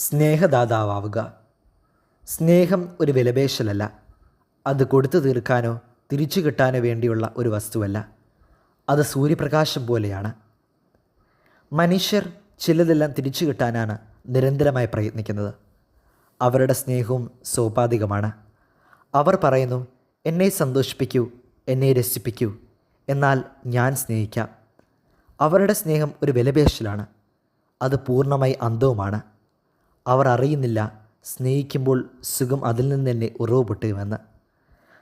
സ്നേഹദാതാവുക സ്നേഹം ഒരു വിലപേശലല്ല. അത് കൊടുത്തു തീർക്കാനോ തിരിച്ചു കിട്ടാനോ വേണ്ടിയുള്ള ഒരു വസ്തുവല്ല. അത് സൂര്യപ്രകാശം പോലെയാണ്. മനുഷ്യർ ചിലതെല്ലാം തിരിച്ചു കിട്ടാനാണ് നിരന്തരമായി പ്രയത്നിക്കുന്നത്. അവരുടെ സ്നേഹവും സോപാധികമാണ്. അവർ പറയുന്നു എന്നെ സന്തോഷിപ്പിക്കൂ എന്നെ രസിപ്പിക്കൂ എന്നാൽ ഞാൻ സ്നേഹിക്കാം. അവരുടെ സ്നേഹം ഒരു വിലപേശലാണ്. അത് പൂർണമായി അന്ധവുമാണ്. അവർ അറിയുന്നില്ല. സ്നേഹിക്കുമ്പോൾ സുഖം അതിൽ നിന്ന് തന്നെ ഉറവ് പൊട്ടുമെന്ന്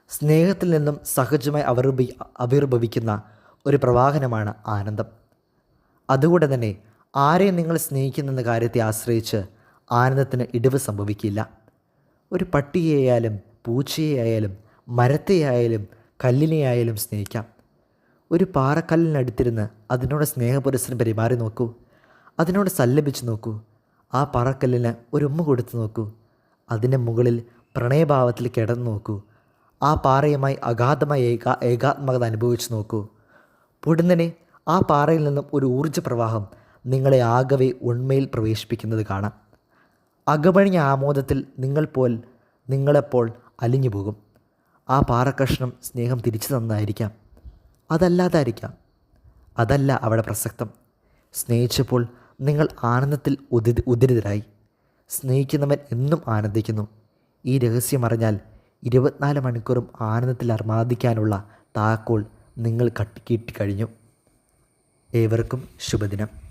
സ്നേഹത്തിൽ നിന്നും സഹജമായി അവർ ആവിർഭവിക്കുന്ന ഒരു പ്രവാഹനമാണ് ആനന്ദം. അതുകൊണ്ട് തന്നെ ആരെയും നിങ്ങൾ സ്നേഹിക്കുന്നെന്ന കാര്യത്തെ ആശ്രയിച്ച് ആനന്ദത്തിന് ഇടിവ് സംഭവിക്കില്ല. ഒരു പട്ടിയെയായാലും പൂച്ചയെയായാലും മരത്തെയായാലും കല്ലിനെയായാലും സ്നേഹിക്കാം. ഒരു പാറക്കല്ലിനടുത്തിരുന്ന് അതിനോട് സ്നേഹപുരസ്സരം പെരുമാറി നോക്കൂ. അതിനോട് സല്ലപിച്ച് നോക്കൂ. ആ പാറക്കല്ലിന് ഒരു ഉമ്മ കൊടുത്തു നോക്കൂ. അതിന്റെ മുകളിൽ പ്രണയഭാവത്തിൽ കിടന്നു നോക്കൂ. ആ പാറയുമായി അഗാധമായ ഏകാ ഏകാത്മകത അനുഭവിച്ചു നോക്കൂ. പൊടുന്നനെ ആ പാറയിൽ നിന്നും ഒരു ഊർജ പ്രവാഹം നിങ്ങളെ ആകവെ ഉണ്മയിൽ പ്രവേശിപ്പിക്കുന്നത് കാണാം. അകമഴിഞ്ഞ ആമോദത്തിൽ നിങ്ങൾ പോൽ നിങ്ങളെപ്പോൾ അലിഞ്ഞു പോകും. ആ പാറക്കഷ്ണം സ്നേഹം തിരിച്ചു തന്നായിരിക്കാം അതല്ലാതായിരിക്കാം. അതല്ല അവിടെ പ്രസക്തം. സ്നേഹിച്ചപ്പോൾ നിങ്ങൾ ആനന്ദത്തിൽ ഉദി ഉദരിതരായി. സ്നേഹിക്കുന്നവൻ എന്നും ആനന്ദിക്കുന്നു. ഈ രഹസ്യം അറിഞ്ഞാൽ ഇരുപത്തിനാല് മണിക്കൂറും ആനന്ദത്തിൽ അർമാദിക്കാനുള്ള താക്കോൽ നിങ്ങൾ കട്ടി കിട്ടിക്കഴിഞ്ഞു. ഏവർക്കും ശുഭദിനം.